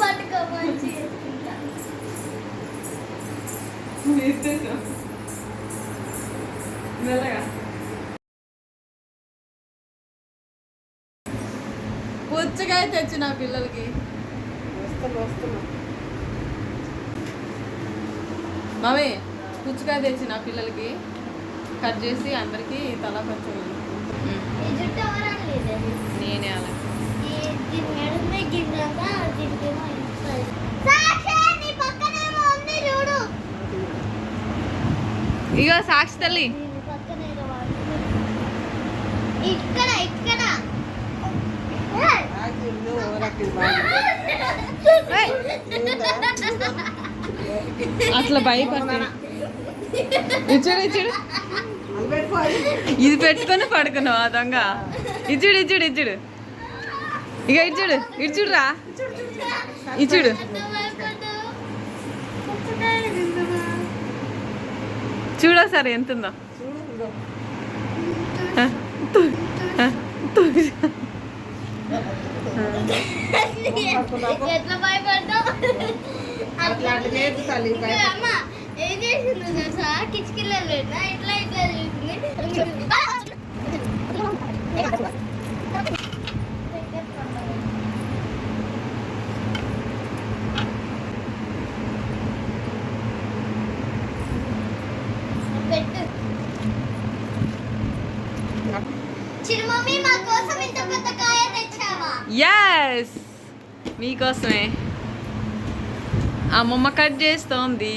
పట్టుకోమని మెల్లగా పుచ్చకాయ తెచ్చిన పిల్లలకి వస్తున్నా వస్తున్నా మమ్మీ పుచ్చకాయ తెచ్చిన పిల్లలకి కట్ చేసి అందరికి తలా కొంచెం నేనే అలా. ఇగో సాక్షి తల్లి. దీని పక్కన ఏదో వాడుతుంది. ఇక్కడ ఇక్కడ. ఏయ్! ఆగి ఉండు, ఓరకి బాగా. అట్లా భయపడి ఇచ్చుడు ఇచ్చుడు. ఇది పెట్టుకొని పడుకున్నావు ఆ దొంగ ఇచ్చుడు ఇచ్చుడు ఇచ్చుడు ఇక ఇచ్చుడు ఇచ్చుడు రా ఇచ్చుడు? చూడు సరే ఎంత ఉందో. ఎట్లా భయపడ్డావు లేదు ఏం చేసిందో తెలుసా? ఇట్లా ఇట్లా ఎస్ మీకోసమే. అమ్మమ్మ కట్ చేస్తోంది.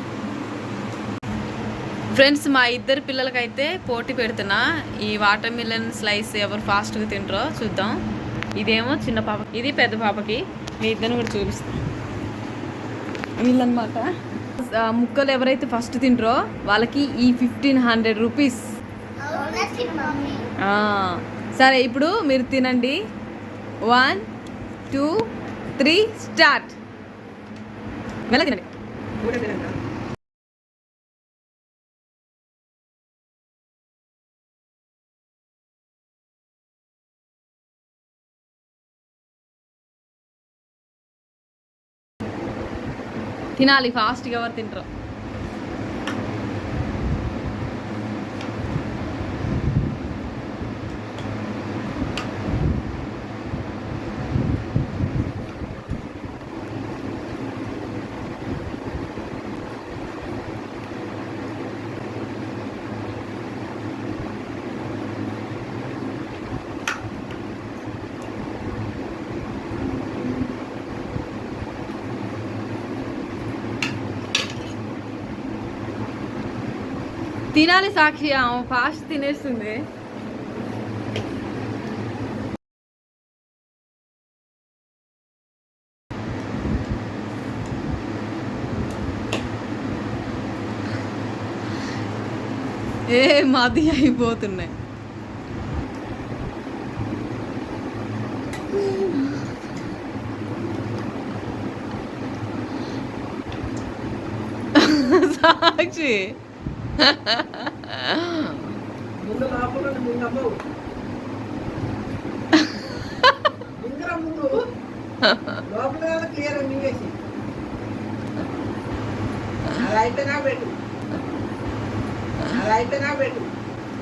ఫ్రెండ్స్ మా ఇద్దరు పిల్లలకైతే పోటీ పెడుతున్నా. ఈ వాటర్ మిలన్ స్లైస్ ఎవరు ఫాస్ట్గా తింటారో చూద్దాం. ఇదేమో చిన్న పాప ఇది పెద్ద పాపకి. మీ ఇద్దరిని కూడా చూపిస్తాం. వీళ్ళనమాట ముక్కలు ఎవరైతే ఫస్ట్ తింటారో వాళ్ళకి ఈ ఫిఫ్టీన్ హండ్రెడ్ రూపీస్. సరే ఇప్పుడు మీరు తినండి. One two three start. వెళ్ళ తినండి. తినాలి ఫాస్ట్గా ఎవరు తింటారు? తినాలి సాక్షి ఆమె ఫాస్ట్ తినేస్తుంది. ఏ మది అయిపోతున్నాయి. సాక్షి. ముందు లోపల లోపల క్లియర్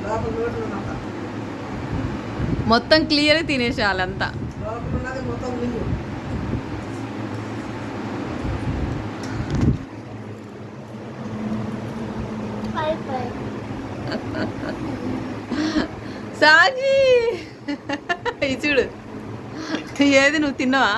లోపల మొత్తం క్లియర్ తినేసి వాళ్ళంతా లోపల ఉన్నది మొత్తం మింగు సాజీ! సాక్షి ఇది చూడు. ఏది నువ్వు తిన్నావా?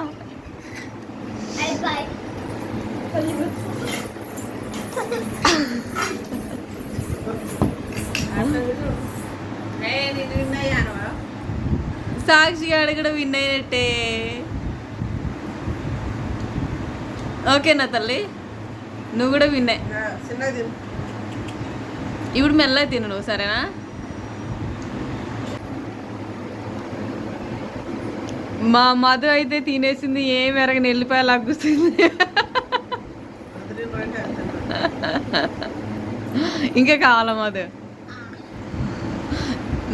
సాక్షి గాడు కూడా విన్ అయినట్టే. ఓకేనా తల్లి? నువ్వు కూడా విన్నాయి ఇప్పుడు మెల్లగా తిను నువ్వు సరేనా? మా మధు అయితే తినేసింది ఏం ఎరగని వెళ్ళిపోయా అది తిను. ఇంకా కావాలా మధు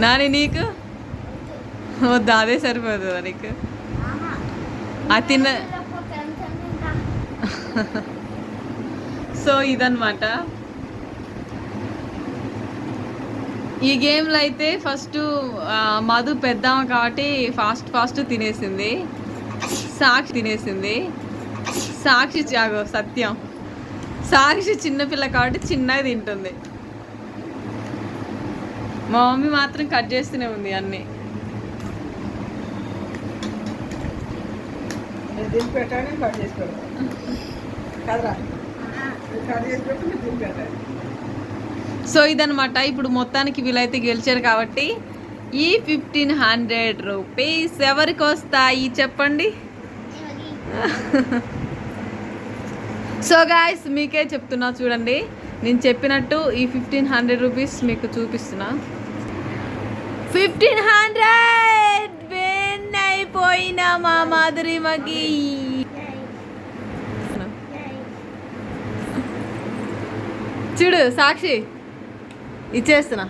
నాని నీకు? వద్దు అదే సరిపోతుందా నీకు. ఆ తిన్న సో ఇదన్నమాట. ఈ గేమ్లో అయితే ఫస్ట్ మధు పెద్దామ కాబట్టి ఫాస్ట్ ఫాస్ట్ తినేసింది. సాక్షి తినేసింది. సాక్షి చాగో సత్యం. సాక్షి చిన్నపిల్ల కాబట్టి చిన్నగా తింటుంది. మా మమ్మీ మాత్రం కట్ చేస్తూనే ఉంది అన్నీ. కట్ చేసి కట్ చేసి సో ఇదనమాట ఇప్పుడు మొత్తానికి వీళ్ళైతే గెలిచారు కాబట్టి ఈ ఫిఫ్టీన్ హండ్రెడ్ రూపీస్ ఎవరికి వస్తాయి చెప్పండి? సో గాయస్ మీకే చెప్తున్నా చూడండి. నేను చెప్పినట్టు ఈ ఫిఫ్టీన్ హండ్రెడ్ రూపీస్ మీకు చూపిస్తున్నా. ఫిఫ్టీన్ హండ్రెడ్ విన్ అయిపోయినా మా మాధురిమకి. చూడు సాక్షి. ఇచ్చేస్తున్నా.